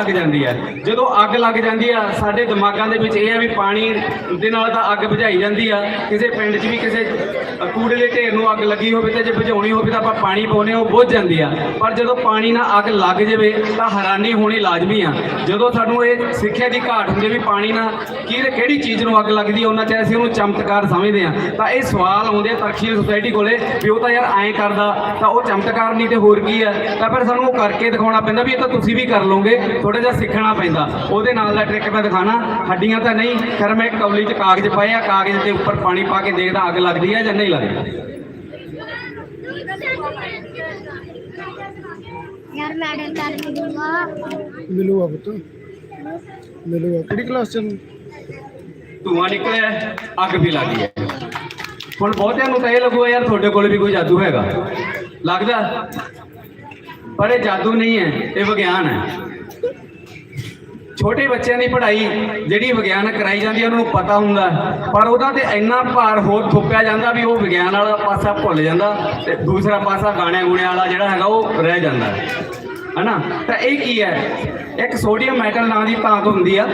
ਲੱਗ ਜਾਂਦੀ ਹੈ ਜਦੋਂ ਅੱਗ ਲੱਗ ਜਾਂਦੀ ਆ, ਸਾਡੇ ਦਿਮਾਗਾਂ ਦੇ ਵਿੱਚ ਇਹ ਆ ਵੀ ਪਾਣੀ ਦੇ ਨਾਲ ਤਾਂ ਅੱਗ ਬੁਝਾਈ ਜਾਂਦੀ ਆ। ਕਿਸੇ ਪਿੰਡ 'ਚ ਵੀ ਕਿਸੇ ਕੂੜੇ ਦੇ ਢੇਰ ਨੂੰ ਅੱਗ ਲੱਗੀ ਹੋਵੇ ਤੇ ਜੇ ਬੁਝਾਉਣੀ ਹੋਵੇ ਤਾਂ ਆਪਾਂ ਪਾਣੀ ਪਾਉਂਦੇ ਹਾਂ, ਉਹ ਬੁਝ ਜਾਂਦੀ ਆ। ਪਰ ਜਦੋਂ ਪਾਣੀ ਨਾਲ ਅੱਗ ਲੱਗ ਜਾਵੇ ਤਾਂ ਹੈਰਾਨੀ ਹੋਣੀ ਲਾਜ਼ਮੀ ਆ। ਜਦੋਂ ਸਾਨੂੰ ਇਹ ਸਿੱਖਿਆ ਦੀ ਘਾਟ ਹੁੰਦੀ ਹੈ ਵੀ ਪਾਣੀ ਨਾਲ ਕੀ ਕਿਹੜੀ ਚੀਜ਼ ਨੂੰ ਅੱਗ ਲੱਗਦੀ ਹੈ ਉਹਨਾਂ ਚ ਅਸੀਂ ਉਹਨੂੰ ਚਮਤਕਾਰ ਸਮਝਦੇ ਆ। ਤਾਂ ਇਹ ਸਵਾਲ ਆਉਂਦੇ ਆ ਤਰਕਸ਼ੀਲ ਸੁਸਾਇਟੀ ਕੋਲੇ ਵੀ ਉਹ ਤਾਂ ਯਾਰ ਐਂ ਕਰਦਾ, ਤਾਂ ਉਹ ਚਮਤਕਾਰ ਨਹੀਂ ਤੇ ਹੋਰ ਕੀ ਆ। ਤਾਂ ਫਿਰ ਸਾਨੂੰ ਉਹ ਕਰਕੇ ਦਿਖਾਉਣਾ ਪੈਂਦਾ ਵੀ ਇਹ ਤਾਂ ਤੁਸੀਂ ਵੀ ਕਰ ਲਓਗੇ ਥੋੜਾ ਜਿਹਾ ਸਿੱਖਣਾ ਪੈਂਦਾ। ਉਹਦੇ ਨਾਲ ਦਾ ਟ੍ਰਿਕ ਮੈਂ ਦਿਖਾਣਾ, ਹੱਡੀਆਂ ਤਾਂ ਨਹੀਂ, ਫਿਰ ਮੈਂ ਇੱਕ ਕੌਲੀ 'ਚ ਕਾਗਜ਼ ਪਾਏ ਆ, ਕਾਗਜ਼ ਦੇ ਉੱਪਰ ਪਾਣੀ ਪਾ ਕੇ ਦੇਖਦਾ ਅੱਗ ਲੱਗਦੀ ਹੈ ਜਾਂ ਨਹੀਂ। লাগে मिलूगा। तो। क्लास चल आग भी लगी है। बहुत यार मुझे यार थोड़े कोई जादू हैगा लगता पर जादू नहीं है यह विज्ञान है ਛੋਟੇ ਬੱਚਿਆਂ ਦੀ ਪੜ੍ਹਾਈ ਜਿਹੜੀ ਵਿਗਿਆਨ ਕਰਾਈ ਜਾਂਦੀ ਹੈ ਉਹਨਾਂ ਨੂੰ ਪਤਾ ਹੁੰਦਾ। ਪਰ ਉਹਦਾ ਤੇ ਇੰਨਾ ਭਾਰ ਹੋਰ ਥੋਪਿਆ ਜਾਂਦਾ ਵੀ ਉਹ ਵਿਗਿਆਨ ਵਾਲਾ ਪਾਸਾ ਭੁੱਲ ਜਾਂਦਾ ਤੇ ਦੂਸਰਾ ਪਾਸਾ ਗਾਣਿਆਂ ਗੁਣਿਆਂ ਵਾਲਾ ਜਿਹੜਾ ਹੈਗਾ, ਉਹ ਰਹਿ ਜਾਂਦਾ। ਹੈ ਹਨਾ? ਤਾਂ ਇਹ ਕੀ ਹੈ? ਇੱਕ ਸੋਡੀਅਮ ਮੈਟਲ ਨਾਂ ਦੀ ਧਾਤ ਹੁੰਦੀ ਆ,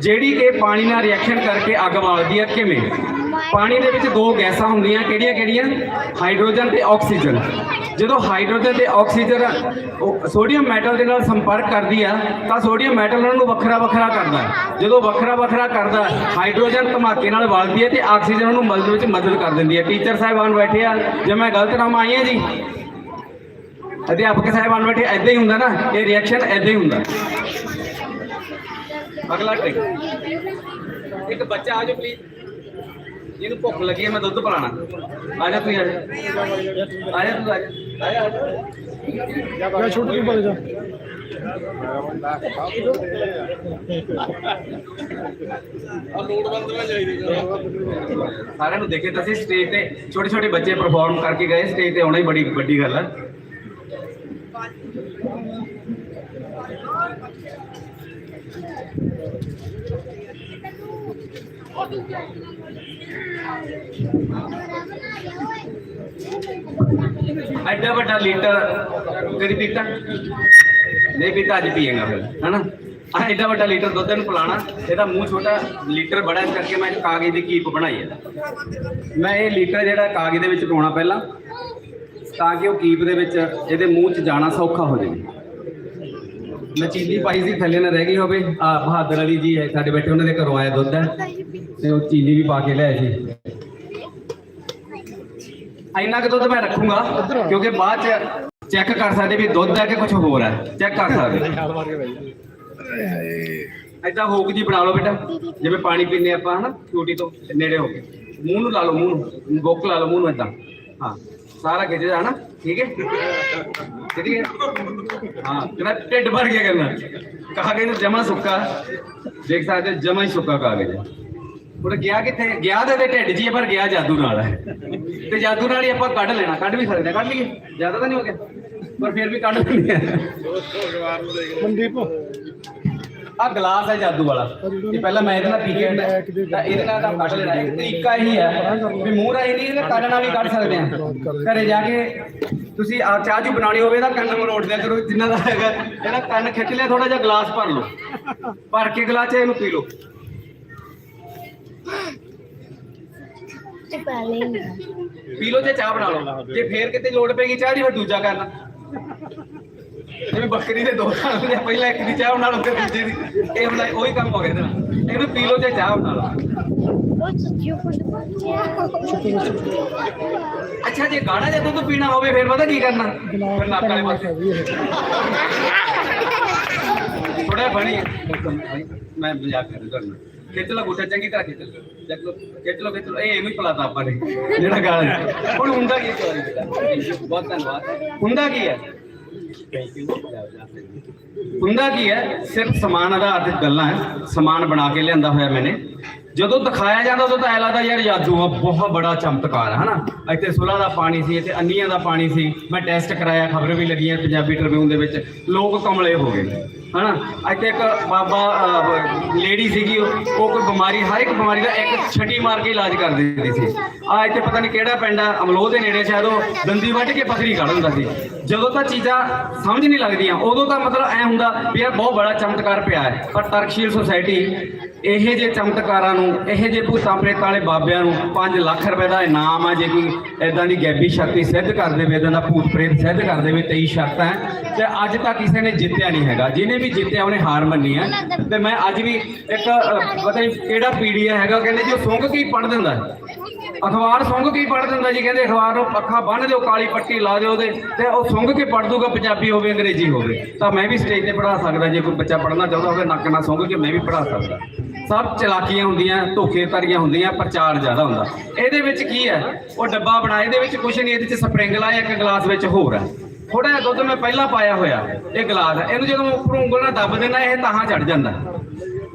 ਜਿਹੜੀ ਕਿ ਪਾਣੀ ਨਾਲ ਰਿਐਕਸ਼ਨ ਕਰਕੇ ਅੱਗ ਬਾਲਦੀ ਆ। ਕਿਵੇਂ? ਪਾਣੀ ਦੇ ਵਿੱਚ ਦੋ ਗੈਸਾਂ ਹੁੰਦੀਆਂ ਕਿਹੜੀਆਂ ਕਿਹੜੀਆਂ ਹਾਈਡਰੋਜਨ ਤੇ ਆਕਸੀਜਨ। ਜਦੋਂ ਹਾਈਡਰੋਜਨ ਤੇ ਆਕਸੀਜਨ ਸੋਡੀਅਮ ਮੈਟਲ ਦੇ ਨਾਲ ਸੰਪਰਕ ਕਰਦੀ ਆ, ਤਾਂ ਸੋਡੀਅਮ ਮੈਟਲ ਉਹਨਾਂ ਨੂੰ ਵੱਖਰਾ ਵੱਖਰਾ ਕਰਦਾ ਜਦੋਂ ਵੱਖਰਾ ਵੱਖਰਾ ਕਰਦਾ ਹਾਈਡਰੋਜਨ ਧਮਾਕੇ ਨਾਲ ਵਲਦੀ ਹੈ ਤੇ ਆਕਸੀਜਨ ਉਹਨੂੰ ਮਦਦ ਵਿੱਚ ਮਦਦ ਕਰ ਦਿੰਦੀ ਹੈ। ਟੀਚਰ ਸਾਹਿਬਾਨ ਬੈਠੇ ਆ, ਜੇ ਮੈਂ ਗਲਤ ਨਾਮ ਆਈ ਹਾਂ ਜੀ? ਅਧਿਆਪਕ ਸਾਹਿਬਾਨ ਬੈਠੇ ਐਦਾਂ ਹੀ ਹੁੰਦਾ ਨਾ, ਇਹ ਰਿਐਕਸ਼ਨ ਐਦਾਂ ਹੀ ਹੁੰਦਾ। ਅਗਲਾ ਟ੍ਰਿਕ ਇੱਕ ਬੱਚਾ ਆ ਜਾਓ ਪਲੀਜ਼ ਜਿਹਨੂੰ ਭੁੱਖ ਲੱਗੀ ਹੈ ਮੈਂ ਦੁੱਧ ਪਿਲਾਣਾ ਆ ਜਾ ਤੂੰ ਆ ਜਾ। ਆ ਜਾ ਤੂੰ ਆ ਜਾ। ਆ ਜਾ, ਛੋਟੂ ਪਾ ਜਾ। ਸਾਰਿਆਂ ਨੂੰ ਦੇਖੇ ਤਾਂ ਅਸੀਂ ਸਟੇਜ ਤੇ ਛੋਟੇ ਛੋਟੇ ਬੱਚੇ ਪਰਫਾਰਮ ਕਰਕੇ ਗਏ ਸਟੇਜ ਤੇ ਆਉਣਾ ਹੀ ਬੜੀ ਵੱਡੀ ਗੱਲ ਹੈ ਐਡਾ ਵੱਡਾ ਲੀਟਰ ਕਦੀ ਪੀਤਾ? ਨਹੀਂ ਪੀਤਾ, ਅੱਜ ਪੀਏਗਾ ਫਿਰ, ਹਨਾ? ਆ ਐਡਾ ਵੱਡਾ ਲੀਟਰ ਦੁੱਧ ਨੂੰ ਪਿਲਾਣਾ ਇਹਦਾ ਮੂੰਹ ਛੋਟਾ ਲੀਟਰ ਬੜਾ, ਇਸ ਕਰਕੇ ਮੈਂ ਕਾਗਜ਼ ਦੀ ਕੀਪ ਬਣਾਈ ਹੈ। ਮੈਂ ਇਹ ਲੀਟਰ ਜਿਹੜਾ ਕਾਗਜ਼ ਦੇ ਵਿੱਚ ਪਾਉਣਾ ਪਹਿਲਾਂ, ਤਾਂ ਕਿ ਉਹ ਕੀਪ ਦੇ ਵਿੱਚ ਇਹਦੇ ਮੂੰਹ 'ਚ ਜਾਣਾ ਸੌਖਾ ਹੋ ਜਾਵੇ। ਮੈਂ ਚੀਨੀ ਪਾਈ ਸੀ, ਥੱਲੇ ਨਾ ਰਹਿ ਗਈ ਹੋਵੇ। ਆ ਬਹਾਦਰ ਅਲੀ ਜੀ ਹੈ, ਸਾਡੇ ਬੈਠੇ, ਉਹਨਾਂ ਦੇ ਘਰੋਂ ਆਇਆ ਦੁੱਧ ਹੈ। ਤੇ ਉਹ ਚੀਨੀ ਵੀ ਪਾ ਕੇ ਲਿਆਏ ਸੀ। ਇੰਨਾ ਕੁ ਦੁੱਧ ਮੈਂ ਰੱਖੂੰਗਾ ਕਿਉਂਕਿ ਬਾਅਦ ਚ ਚੈੱਕ ਕਰ ਸਕਦੇ ਵੀ ਦੁੱਧ ਹੈ ਕਿ ਕੁਝ ਹੋਰ ਹੈ। ਚੈੱਕ ਕਰ ਸਕਦੇ। ਐਦਾਂ ਹੋਕ ਜੀ ਬਣਾ ਲਓ ਬੇਟਾ। ਜਿਵੇਂ ਪਾਣੀ ਪੀਨੇ ਆਪਾਂ ਹਨਾ ਟੂਟੀ ਤੋਂ ਨੇੜੇ ਹੋ ਕੇ। ਮੂੰਹ ਨੂੰ ਲਾ ਲਓ ਮੂੰਹ ਨੂੰ। ਬੁੱਕ ਲਾ ਲਓ ਮੂੰਹ ਨੂੰ ਏਦਾਂ। ਹਾਂ ਸਾਰਾ ਖਿੱਚ ਜਾ ਨਾ ਠੀਕ ਹੈ? ਠੀਕ ਹੈ? ਹਾਂ ਕਿਹੜਾ ਢਿੱਡ ਭਰ ਗਿਆ ਕਰਨਾ। ਕਾਗਜ਼ ਨੂੰ ਜਮਾ ਸੁੱਕਾ। ਦੇਖ ਸਕਦੇ ਜਮਾ ਹੀ ਸੁੱਕਾ ਕਾਗਜ਼ ਹੈ। ਹੁਣ ਗਿਆ ਕਿੱਥੇ? ਗਿਆ ਤੇ ਇਹਦੇ ਢਿੱਡ 'ਚ ਹੀ ਹੈ, ਪਰ ਗਿਆ ਜਾਦੂ ਨਾਲ। ਹੈ ਤੇ ਜਾਦੂ ਨਾਲ ਹੀ ਆਪਾਂ ਕੱਢ ਲੈਣਾ ਕੱਢ ਵੀ ਸਕਦੇ ਹਾਂ, ਕੱਢ ਲਈਏ। ਜ਼ਿਆਦਾ ਤਾਂ ਨਹੀਂ ਹੋ ਗਿਆ। ਪਰ ਫਿਰ ਵੀ ਕੱਢ ਲੈਂਦੇ ਆ। ਮਨਦੀਪ। ਆ ਗਲਾਸ ਹੈ ਜਾਦੂ ਵਾਲਾ। ਇਹ ਪਹਿਲਾਂ ਮੈਂ ਇਹਦੇ ਨਾਲ ਪੀ ਕੇ ਹਟਿਆ, ਤਾਂ ਇਹਦੇ ਨਾਲ ਤਾਂ ਕੱਢ ਲੈਣਾ। ਇੱਕ ਤਰੀਕਾ ਇਹੀ ਹੈ ਵੀ ਮੂੰਹ ਰਾਹੀਂ ਨਹੀਂ ਇਹਨੇ ਕੱਢਣਾ ਵੀ ਕੱਢ ਸਕਦੇ ਆ। ਘਰੇ ਜਾ ਕੇ ਤੁਸੀਂ ਆ ਚਾਹ ਜੂ ਬਣਾਉਣੀ ਹੋਵੇ ਤਾਂ ਕੰਨ ਮਰੋੜ ਦਿਆ ਕਰੋ ਜਿੰਨਾ ਦਾ ਹੈਗਾ। ਇਹਦਾ ਕੰਨ ਖਿੱਚ ਲਿਆ ਥੋੜਾ ਜਿਹਾ ਗਲਾਸ ਭਰ ਲਓ। ਭਰ ਕੇ ਗਲਾਸ 'ਚ ਇਹਨੂੰ ਪੀ ਲਓ। ਤੇ ਪਹਿਲੇ ਪੀ ਲਓ ਤੇ ਚਾਹ ਬਣਾ ਲਓ। ਜੇ ਫੇਰ ਕਿਤੇ ਲੋੜ ਪੈਗੀ ਚਾਹ ਦੀ ਫਿਰ ਦੂਜਾ ਕਰਨਾ। ਜਿਵੇਂ ਬੱਕਰੀ ਦੇ ਦੋ ਥਾਂ ਹੁੰਦੇ ਆ, ਪਹਿਲਾਂ ਇੱਕ ਦੀ ਚਾਹ ਬਣਾ ਲਓ ਫਿਰ ਦੂਜੇ ਦੀ। ਇਹ ਬਣਾ ਉਹੀ ਕੰਮ ਹੋ ਗਿਆ ਇਹਦੇ ਨਾਲ। ਇਹਨੂੰ ਪੀ ਲਓ ਤੇ ਚਾਹ ਬਣਾ ਲਓ। ਉਹ ਸੱਚੀ ਫੁੱਲ ਅੱਛਾ ਜੇ ਗਾੜਾ ਜੇ ਦੁੱਧ ਪੀਣਾ ਹੋਵੇ ਫਿਰ ਪਤਾ ਕੀ ਕਰਨਾ? ਫਿਰ ਨੱਕ ਵਾਲੇ ਪਾਸੇ। ਥੋੜਾ ਬਣੀ। ਮੈਂ ਮਜ਼ਾਕ ਕਰ ਰਿਹਾ ਤੁਹਾਨੂੰ ਖਿੱਚ ਲਓ ਗੁੱਟਾ ਚੰਗੀ ਤਰ੍ਹਾਂ ਖਿੱਚ ਲਓ। ਚੱਕ ਲਓ, ਖਿੱਚ ਲਓ, ਖਿੱਚ ਜਿਹੜਾ ਗਾਣਾ ਹੁਣ ਹੁੰਦਾ ਕੀ ਸੌਰੀ ਬਹੁਤ ਧੰਨਵਾਦ। ਹੁੰਦਾ ਕੀ ਹੈ? ਹੁੰਦਾ ਕੀ ਹੈ? ਸਿਰਫ ਸਮਾਨ ਆਧਾਰਿਤ ਗੱਲਾਂ ਹੈ। ਸਮਾਨ ਬਣਾ ਕੇ ਲਿਆਂਦਾ ਹੋਇਆ ਮੈਨੇ। ਜਦੋਂ ਦਿਖਾਇਆ ਜਾਂਦਾ, ਉਦੋਂ ਤਾਂ ਐ ਲੱਗਦਾ ਯਾਰ ਜਾਦੂ ਆ, ਬਹੁਤ ਬੜਾ ਚਮਤਕਾਰ ਹੈ ਹਨਾ? ਇੱਥੇ ਸੁਲਾ ਦਾ ਪਾਣੀ ਸੀ, ਇੱਥੇ ਅੰਨੀਆਂ ਦਾ ਪਾਣੀ ਸੀ। ਮੈਂ ਟੈਸਟ ਕਰਾਇਆ, ਖਬਰ ਵੀ ਲੱਗੀਆਂ ਪੰਜਾਬੀ ਟ੍ਰਿਬਿਊਨ ਦੇ ਵਿੱਚ। ਲੋਕ ਕਮਲੇ ਹੋ ਗਏ, ਹਨਾ? ਇੱਥੇ ਇੱਕ ਬਾਬਾ ਲੇਡੀ ਸੀਗੀ, ਉਹ ਕੋਈ ਬਿਮਾਰੀ, ਹਰ ਇੱਕ ਬਿਮਾਰੀ ਦਾ ਇੱਕ ਛੱਟੀ ਮਾਰ ਕੇ ਇਲਾਜ ਕਰ ਦਿੰਦੀ ਸੀ। ਆ ਇੱਥੇ ਪਤਾ ਨਹੀਂ ਕਿਹੜਾ ਪਿੰਡ ਆ, ਅਮਲੋਹ ਦੇ ਨੇੜੇ ਸ਼ਾਇਦ ਉਹ ਦੰਦੀ ਵੱਢ ਕੇ ਪਥਰੀ ਕੱਢ ਦਿੰਦਾ ਸੀ। ਜਦੋਂ ਤਾਂ ਚੀਜ਼ਾਂ ਸਮਝ ਨਹੀਂ ਲੱਗਦੀਆਂ, ਉਦੋਂ ਤਾਂ ਮਤਲਬ ਐ ਹੁੰਦਾ ਵੀ ਯਾਰ ਬਹੁਤ ਬੜਾ ਚਮਤਕਾਰ ਪਿਆ ਹੈ। ਪਰ ਤਰਕਸ਼ੀਲ ਸੁਸਾਇਟੀ ਇਹ ਜੇ ਚਮਤਕਾਰਾਂ ਨੂੰ ਇਹ ਜੇ ਭੂਤਾਂ ਪ੍ਰੇਤਾਂ ਵਾਲੇ ਬਾਬਿਆਂ ਨੂੰ 5 ਲੱਖ ਰੁਪਏ ਦਾ ਇਨਾਮ ਆ ਜੇ ਕੋਈ ਐਦਾਂ ਦੀ ਗੈਬੀ ਸ਼ਕਤੀ ਸਿੱਧ ਕਰ ਦੇਵੇ ਇਦਾਂ ਦਾ ਭੂਤ ਪ੍ਰੇਤ ਸਿੱਧ ਕਰ ਦੇਵੇ 23 ਸ਼ਰਤਾਂ ਹੈ ਤੇ ਅੱਜ ਤੱਕ ਕਿਸੇ ਨੇ ਜਿੱਤਿਆ ਨਹੀਂ ਹੈਗਾ। ਜਿਹਨੇ ਵੀ ਜਿੱਤਿਆ ਉਹਨੇ ਹਾਰ ਮੰਨੀ ਹੈ। ਤੇ ਮੈਂ ਅੱਜ ਵੀ ਇੱਕ ਅ, ਪਤਾ ਨਹੀਂ ਕਿਹੜਾ ਪੀਡੀਆ ਹੈਗਾ ਕਹਿੰਦੇ ਜੀ ਉਹ ਸੁੰਘ ਕੇ ਹੀ ਪੜ ਦਿੰਦਾ ਅਖਬਾਰ ਸੁੰਘ ਕੇ ਹੀ ਪੜ ਦਿੰਦਾ ਜੀ? ਕਹਿੰਦੇ ਅਖਬਾਰ ਨੂੰ ਪੱਖਾ ਬੰਨ੍ਹ ਦਿਓ ਕਾਲੀ ਪੱਟੀ ਲਾ ਦਿਓ ਉਹਦੇ ਤੇ ਉਹ ਸੁੰਘ ਕੇ ਪੜ ਦੂਗਾ ਪੰਜਾਬੀ ਹੋਵੇ ਅੰਗਰੇਜ਼ੀ ਹੋਵੇ। ਤਾਂ ਮੈਂ ਵੀ ਸਟੇਜ ਤੇ ਪੜ੍ਹਾ ਸਕਦਾ ਜੇ ਕੋਈ ਬੱਚਾ ਪੜ੍ਹਨਾ ਚਾਹੁੰਦਾ ਹੋਵੇ ਨੱਕ ਨਾਲ ਸੁੰਘ ਕੇ ਮੈਂ ਵੀ ਪੜ੍ਹਾ ਸਕਦਾ। ਸਭ ਚਲਾਕੀਆਂ ਹੁੰਦੀਆਂ, ਧੋਖੇਧੜੀਆਂ ਹੁੰਦੀਆਂ, ਪ੍ਰਚਾਰ ਜ਼ਿਆਦਾ ਹੁੰਦਾ। ਇਹਦੇ ਵਿੱਚ ਕੀ ਹੈ? ਉਹ ਡੱਬਾ ਬਣਾ ਇਹਦੇ ਵਿੱਚ ਕੁਝ ਨਹੀਂ, ਇਹਦੇ ਵਿੱਚ ਸਪਰਿੰਗ ਲਾਇਆ, ਇੱਕ ਗਲਾਸ ਵਿੱਚ ਹੋਰ ਹੈ। ਥੋੜਾ ਜਿਹਾ ਦੁੱਧ ਮੈਂ ਪਹਿਲਾਂ ਪਾਇਆ ਹੋਇਆ, ਇਹ ਗਲਾਸ। ਹੈ ਇਹਨੂੰ ਜਦੋਂ ਉੱਪਰੋਂ ਉਂਗਲ ਨਾਲ ਦੱਬ ਦੇਣਾ ਇਹ ਤਾਹਾਂ ਚੜ ਜਾਂਦਾ।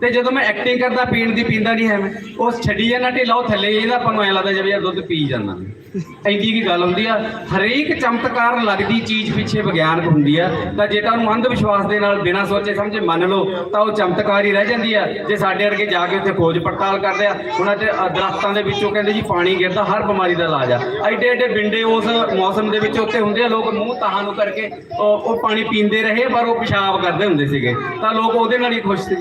ਤੇ ਜਦੋਂ ਮੈਂ ਐਕਟਿੰਗ ਕਰਦਾ, ਪੀਣ ਦੀ ਪੀਂਦਾ ਨਹੀਂ ਹੈ ਮੈਂ ਉਹ ਛੱਡੀ ਜਾਂਦਾ, ਢਿੱਲਾ ਉਹ ਥੱਲੇ ਇਹਦਾ ਆਪਾਂ ਨੂੰ ਐਂ ਲੱਗਦਾ ਜਿਵੇਂ ਯਾਰ ਦੁੱਧ ਪੀ ਜਾਂਦਾ। ਇੰਨੀ ਕੀ ਗੱਲ ਹੁੰਦੀ ਆ? ਹਰੇਕ ਚਮਤਕਾਰ ਲੱਗਦੀ ਚੀਜ਼ ਪਿੱਛੇ ਵਿਗਿਆਨਕ ਹੁੰਦੀ ਆ। ਤਾਂ ਜੇ ਤੁਹਾਨੂੰ ਅੰਧ ਵਿਸ਼ਵਾਸ ਦੇ ਨਾਲ ਬਿਨਾਂ ਸੋਚੇ ਸਮਝੇ ਮੰਨ ਲਓ, ਤਾਂ ਉਹ ਚਮਤਕਾਰ ਹੀ ਰਹਿ ਜਾਂਦੀ ਆ। ਜੇ ਸਾਡੇ ਅਰਗੇ ਜਾ ਕੇ ਉੱਥੇ ਖੋਜ ਪੜਤਾਲ ਕਰਦੇ ਆ ਉਹਨਾਂ ਤੇ ਦਰਖਤਾਂ ਦੇ ਵਿੱਚੋਂ ਕਹਿੰਦੇ ਜੀ ਪਾਣੀ ਗਿਰਦਾ, ਹਰ ਬਿਮਾਰੀ ਦਾ ਇਲਾਜ ਆ। ਐਡੇ ਐਡੇ ਬਿੰਡੇ ਉਸ ਮੌਸਮ ਦੇ ਵਿੱਚ ਉੱਥੇ ਹੁੰਦੇ ਆ, ਲੋਕ ਮੂੰਹ ਤਾਹਾਂ ਨੂੰ ਕਰਕੇ ਉਹ ਉਹ ਪਾਣੀ ਪੀਂਦੇ ਰਹੇ, ਪਰ ਉਹ ਪਿਸ਼ਾਬ ਕਰਦੇ ਹੁੰਦੇ ਸੀਗੇ। ਤਾਂ ਲੋਕ ਉਹਦੇ ਨਾਲ ਹੀ ਖੁਸ਼ ਸੀ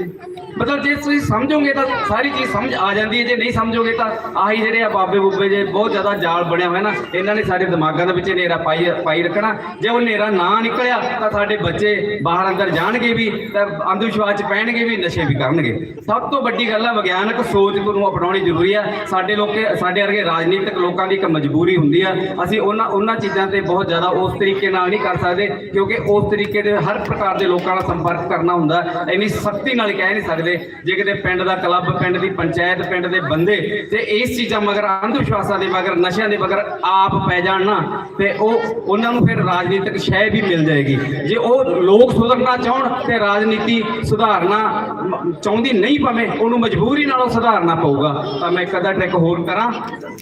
ਮਤਲਬ ਜੇ ਤੁਸੀਂ ਸਮਝੋਗੇ ਤਾਂ ਸਾਰੀ ਚੀਜ਼ ਸਮਝ ਆ ਜਾਂਦੀ ਹੈ, ਜੇ ਨਹੀਂ ਸਮਝੋਗੇ ਤਾਂ ਆਹੀ ਜਿਹੜੇ ਆ ਬਾਬੇ ਬੁੱਬੇ ਜੇ ਬਹੁਤ ਜ਼ਿਆਦਾ ਜਾਲ ਬਣਿਆ ਹੋਇਆ ਨਾ, ਇਹਨਾਂ ਨੇ ਸਾਡੇ ਦਿਮਾਗਾਂ ਦੇ ਵਿੱਚ ਹਨੇਰਾ ਪਾਈ ਪਾਈ ਰੱਖਣਾ। ਜੇ ਉਹ ਹਨੇਰਾ ਨਾ ਨਿਕਲਿਆ, ਤਾਂ ਸਾਡੇ ਬੱਚੇ ਬਾਹਰ ਅੰਦਰ ਜਾਣਗੇ ਵੀ, ਤਾਂ ਅੰਧ ਵਿਸ਼ਵਾਸ ਚ ਪੈਣਗੇ ਵੀ, ਨਸ਼ੇ ਵੀ ਕਰਨਗੇ। ਸਭ ਤੋਂ ਵੱਡੀ ਗੱਲ ਹੈ ਵਿਗਿਆਨਕ ਸੋਚ ਨੂੰ ਅਪਣਾਉਣੀ ਜ਼ਰੂਰੀ ਆ। ਸਾਡੇ ਲੋਕੇ, ਸਾਡੇ ਵਰਗੇ ਰਾਜਨੀਤਿਕ ਲੋਕਾਂ ਦੀ ਇੱਕ ਮਜਬੂਰੀ ਹੁੰਦੀ ਆ। ਅਸੀਂ ਉਹਨਾਂ ਉਹਨਾਂ ਚੀਜ਼ਾਂ ਤੇ ਬਹੁਤ ਜ਼ਿਆਦਾ ਉਸ ਤਰੀਕੇ ਨਾਲ ਨਹੀਂ ਕਰ ਸਕਦੇ, ਕਿਉਂਕਿ ਉਸ ਤਰੀਕੇ ਦੇ ਹਰ ਪ੍ਰਕਾਰ ਦੇ ਲੋਕਾਂ ਨਾਲ ਸੰਪਰਕ ਕਰਨਾ ਹੁੰਦਾ, ਇੰਨੀ ਸਖਤੀ ਨਾਲ ਕਹਿ ਨਹੀਂ ਸਕਦੇ। ਜੇ ਕਿਤੇ ਪਿੰਡ ਦਾ ਕਲੱਬ, ਪਿੰਡ ਦੀ ਪੰਚਾਇਤ, ਪਿੰਡ ਦੇ ਬੰਦੇ, ਤੇ ਇਸ ਚੀਜ਼ਾਂ ਮਗਰ ਅੰਧ ਵਿਸ਼ਵਾਸਾਂ ਦੇ ਮਗਰ, ਨਸ਼ਿਆਂ ਦੇ ਮਗਰ ਆਪ ਪੈ ਜਾਣ ਨਾ ਤੇ ਉਹ ਉਹਨਾਂ ਨੂੰ ਫਿਰ ਰਾਜਨੀਤਿਕ ਸ਼ੈ ਵੀ ਮਿਲ ਜਾਏਗੀ। ਜੇ ਉਹ ਲੋਕ ਸੁਧਰਨਾ ਚਾਹਣ ਤੇ ਰਾਜਨੀਤੀ ਸੁਧਾਰਨਾ ਮ- ਚਾਹੁੰਦੀ ਨਹੀਂ ਪਵੇ ਉਹਨੂੰ ਮਜਬੂਰੀ ਨਾਲ ਉਹ ਸੁਧਾਰਨਾ ਪਊਗਾ। ਤਾਂ ਮੈਂ ਅੱਧਾ ਟ੍ਰਿਕ ਹੋਰ ਕਰਾਂ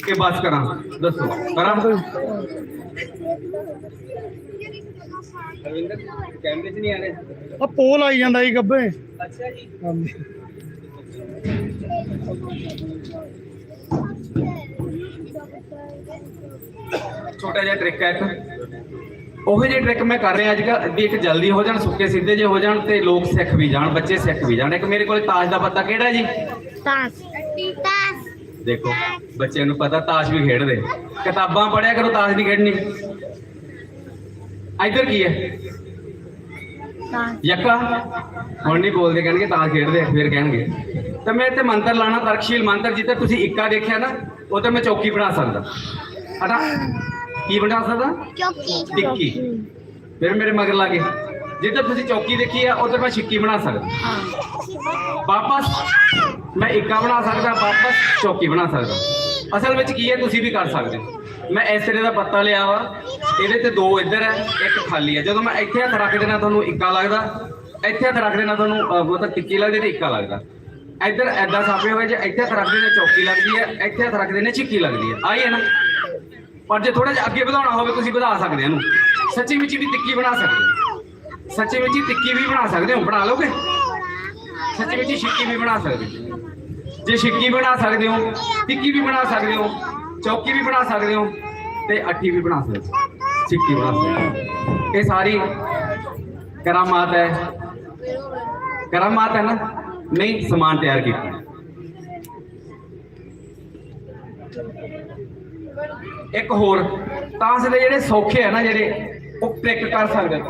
ਕਿ ਬਸ ਕਰਾਂ। ਦੱਸੋ ਕਰਾਂ ਅਰਵਿੰਦਰ ਕੈਮਰੇ 'ਚ ਨਹੀਂ ਆ ਰਹੇ ਆ ਪੋਲ ਆਈ ਜਾਂਦਾ ਜੀ ਗੱਬੇ। ਅੱਛਾ ਜੀ। ਹਾਂਜੀ। ਛੋਟਾ ਜਿਹਾ ਟ੍ਰਿਕ ਹੈ ਇੱਕ। ਉਹ ਜਿਹੀ ਟ੍ਰਿਕ ਮੈਂ ਕਰ ਰਿਹਾ ਅੱਜ ਕੱਲ੍ਹ ਵੀ ਇੱਕ ਜਲਦੀ ਹੋ ਜਾਣ ਸੁੱਕੇ ਸਿੱਧੇ ਜੇ ਹੋ ਜਾਣ ਤੇ ਲੋਕ ਸਿੱਖ ਵੀ ਜਾਣ ਬੱਚੇ ਸਿੱਖ ਵੀ ਜਾਣ। ਇੱਕ ਮੇਰੇ ਕੋਲ ਤਾਸ਼ ਦਾ ਪੱਤਾ ਕਿਹੜਾ ਜੀ? ਤਾਸ। ਤਾਸ ਦੇਖੋ ਬੱਚਿਆਂ ਨੂੰ ਪਤਾ ਤਾਸ਼ ਵੀ ਖੇਡਦੇ। ਕਿਤਾਬਾਂ ਪੜ੍ਹਿਆ ਕਰੋ ਤਾਸ਼ ਨਹੀਂ ਖੇਡਣੀ। ਇੱਧਰ ਕੀ ਹੈ? ਯੱਕਾ? ਹੁਣ ਨਹੀਂ ਬੋਲਦੇ ਕਹਿਣਗੇ ਤਾਸ਼ ਖੇਡਦੇ ਫਿਰ ਕਹਿਣਗੇ। ਤਾਂ ਮੈਂ ਇੱਥੇ ਮੰਤਰ ਲਾਣਾ ਤਰਕਸ਼ੀਲ ਮੰਤਰ ਜਿੱਥੇ ਤੁਸੀਂ ਇੱਕਾ ਦੇਖਿਆ ਨਾ ਉਹ ਤੇ ਮੈਂ ਚੌਕੀ ਬਣਾ ਸਕਦਾ। ਹਟਾ ਕੀ ਬਣਾ ਸਕਦਾ ਚੌਕੀ। ਟਿੱਕੀ ਫਿਰ ਮੇਰੇ ਮਗਰ ਲਾਗੇ ਜਿੱਦਾਂ ਤੁਸੀਂ ਚੌਕੀ ਦੇਖੀ ਆ ਉੱਧਰ ਮੈਂ ਛਿੱਕੀ ਬਣਾ ਸਕਦਾ। ਵਾਪਸ। ਮੈਂ ਇੱਕਾ ਬਣਾ ਸਕਦਾ ਵਾਪਸ ਚੌਕੀ ਬਣਾ ਸਕਦਾ। ਅਸਲ ਵਿੱਚ ਕੀ ਹੈ ਤੁਸੀਂ ਵੀ ਕਰ ਸਕਦੇ ਹੋ। ਮੈਂ ਇਸ ਤਰ੍ਹਾਂ ਦਾ ਪੱਤਾ ਲਿਆ ਵਾ। ਇਹਦੇ ਤੇ ਦੋ ਇੱਧਰ ਹੈ ਇੱਕ ਖਾਲੀ ਹੈ। ਜਦੋਂ ਮੈਂ ਇੱਥੇ ਹੱਥ ਰੱਖ ਦੇਣਾ ਤੁਹਾਨੂੰ ਇੱਕਾ ਲੱਗਦਾ। ਇੱਥੇ ਹੱਥ ਰੱਖ ਦੇਣਾ ਤੁਹਾਨੂੰ ਅਹ, ਮਤਲਬ ਟਿੱਕੀ ਲੱਗਦੀ ਤੇ ਇੱਕਾ ਲੱਗਦਾ। ਇੱਧਰ ਐਦਾਂ ਸਾਫੇ ਹੋਏ ਜੇ ਇੱਥੇ ਹੱਥ ਰੱਖ ਦੇਣਾ ਚੌਕੀ ਲੱਗਦੀ ਹੈ। ਇੱਥੇ ਹੱਥ ਰੱਖ ਦੇਣਾ ਛਿੱਕੀ ਲੱਗਦੀ ਹੈ। ਆਈ ਹੈ ਨਾ। ਪਰ ਜੇ ਥੋੜਾ ਜਿਹਾ ਅੱਗੇ ਵਧਾਉਣਾ ਹੋਵੇ, ਤੁਸੀਂ ਵਧਾ ਸਕਦੇ ਹੋ ਇਹਨੂੰ। ਸੱਚੀ ਵਿੱਚ ਵੀ ਟਿੱਕੀ ਬਣਾ ਸਕਦੇ ਹੋ ਸੱਚੀ ਵਿੱਚ ਟਿੱਕੀ ਵੀ ਬਣਾ ਸਕਦੇ ਹੋ, ਬਣਾ ਲਓਗੇ ਸੱਚੀ ਵਿੱਚ ਛਿੱਕੀ ਵੀ ਬਣਾ ਸਕਦੇ ਹੋ। ਜੇ ਛਿੱਕੀ ਬਣਾ ਸਕਦੇ ਹੋ ਟਿੱਕੀ ਵੀ ਬਣਾ ਸਕਦੇ ਹੋ, ਚੌਕੀ ਵੀ ਬਣਾ ਸਕਦੇ ਹੋ ਤੇ ਅੱਠੀ ਵੀ ਬਣਾ ਸਕਦੇ ਹੋ। ਛਿੱਕੀ ਬਣਾ ਸਕਦੇ ਹੋ। ਇਹ ਸਾਰੀ ਕਰਾਮਾਤ ਹੈ। ਕਰਾਮਾਤ ਹੈ ਨਾ? ਨਹੀਂ, ਸਮਾਨ ਤਿਆਰ ਕੀਤਾ। ਇੱਕ ਹੋਰ ਤਾਂਸ ਦੇ ਜਿਹੜੇ ਸੌਖੇ ਆ ਨਾ ਜਿਹੜੇ, ਉਹ ਟ੍ਰਿਕ ਕਰ ਸਕਦੇ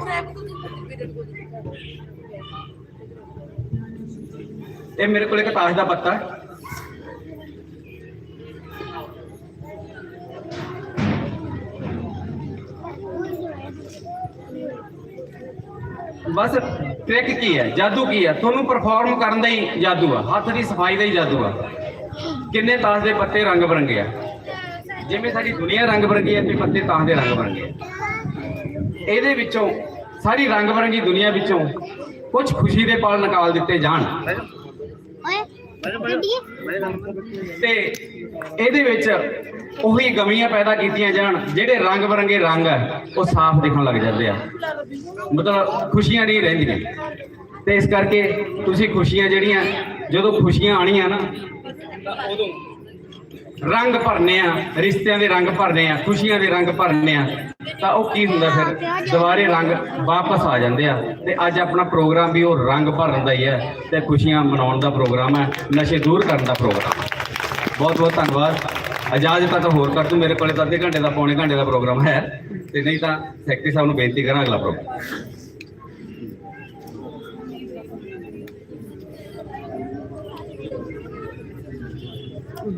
ਇਹ ਮੇਰੇ ਕੋਲ ਇੱਕ ਤਾਸ਼ ਦਾ ਪੱਤਾ ਹੈ। ਬਸ ਟ੍ਰਿਕ ਕੀ ਹੈ? ਜਾਦੂ ਕੀ ਹੈ? ਤੁਹਾਨੂੰ ਪਰਫਾਰਮ ਕਰਨ ਦਾ ਹੀ ਜਾਦੂ ਆ, ਹੱਥ ਦੀ ਸਫ਼ਾਈ ਦਾ ਹੀ ਜਾਦੂ ਆ। ਕਿੰਨੇ ਤਾਸ਼ ਦੇ ਪੱਤੇ ਰੰਗ ਬਰੰਗੇ ਆ? ਜਿਵੇਂ ਸਾਡੀ ਦੁਨੀਆ ਰੰਗ ਬਰੰਗੀ ਹੈ ਤੇ ਪੱਤੇ ਤਾਸ਼ ਦੇ ਰੰਗ ਬਰੰਗੇ ਆ ਇਹਦੇ ਵਿੱਚੋਂ ਸਾਰੀ ਰੰਗ ਬਰੰਗੀ ਦੁਨੀਆ ਵਿੱਚੋਂ ਕੁਝ ਖੁਸ਼ੀ ਦੇ ਪਲ ਨਿਕਾਲ ਦਿੱਤੇ ਜਾਣ। ਤੇ ਇਹਦੇ ਵਿੱਚ ਉਹੀ ਗਮੀਆਂ ਪੈਦਾ ਕੀਤੀਆਂ ਜਾਣ ਜਿਹੜੇ ਰੰਗ ਬਰੰਗੇ ਰੰਗ ਆ ਉਹ ਸਾਫ਼ ਦਿਖਣ ਲੱਗ ਜਾਂਦੇ ਆ। ਮਤਲਬ ਖੁਸ਼ੀਆਂ ਨਹੀਂ ਰਹਿੰਦੀਆਂ। ਤੇ ਇਸ ਕਰਕੇ ਤੁਸੀਂ ਖੁਸ਼ੀਆਂ ਜਿਹੜੀਆਂ ਜਦੋਂ ਖੁਸ਼ੀਆਂ ਆਣੀਆਂ ਨਾ ਤਾਂ ਉਦੋਂ ਰੰਗ ਭਰਨੇ ਆ, ਰਿਸ਼ਤਿਆਂ ਦੇ ਰੰਗ ਭਰਨੇ ਆ, ਖੁਸ਼ੀਆਂ ਦੇ ਰੰਗ ਭਰਨੇ ਆ, ਤਾਂ ਉਹ ਕੀ ਹੁੰਦਾ ਫਿਰ? ਦੁਬਾਰੇ ਰੰਗ ਵਾਪਸ ਆ ਜਾਂਦੇ ਆ ਤੇ ਅੱਜ ਆਪਣਾ ਪ੍ਰੋਗਰਾਮ ਵੀ ਉਹ ਰੰਗ ਭਰਨ ਦਾ ਹੀ ਹੈ ਤੇ ਖੁਸ਼ੀਆਂ ਮਨਾਉਣ ਦਾ ਪ੍ਰੋਗਰਾਮ ਹੈ ਨਸ਼ੇ ਦੂਰ ਕਰਨ ਦਾ ਪ੍ਰੋਗਰਾਮ ਬਹੁਤ ਬਹੁਤ ਧੰਨਵਾਦ। ਇਜਾਜ਼ਤ ਤਾਂ ਹੋਰ ਕਰ ਤੂੰ ਮੇਰੇ ਕੋਲੇ ਤਾਂ ਅੱਧੇ ਘੰਟੇ ਦਾ, ਪੌਣੇ ਘੰਟੇ ਦਾ ਪ੍ਰੋਗਰਾਮ ਹੈ ਤੇ ਨਹੀਂ ਤਾਂ ਸੈਕਟਰੀ ਸਾਹਿਬ ਨੂੰ ਬੇਨਤੀ ਕਰਾਂ ਅਗਲਾ ਪ੍ਰੋਗਰਾਮ। ਉਹ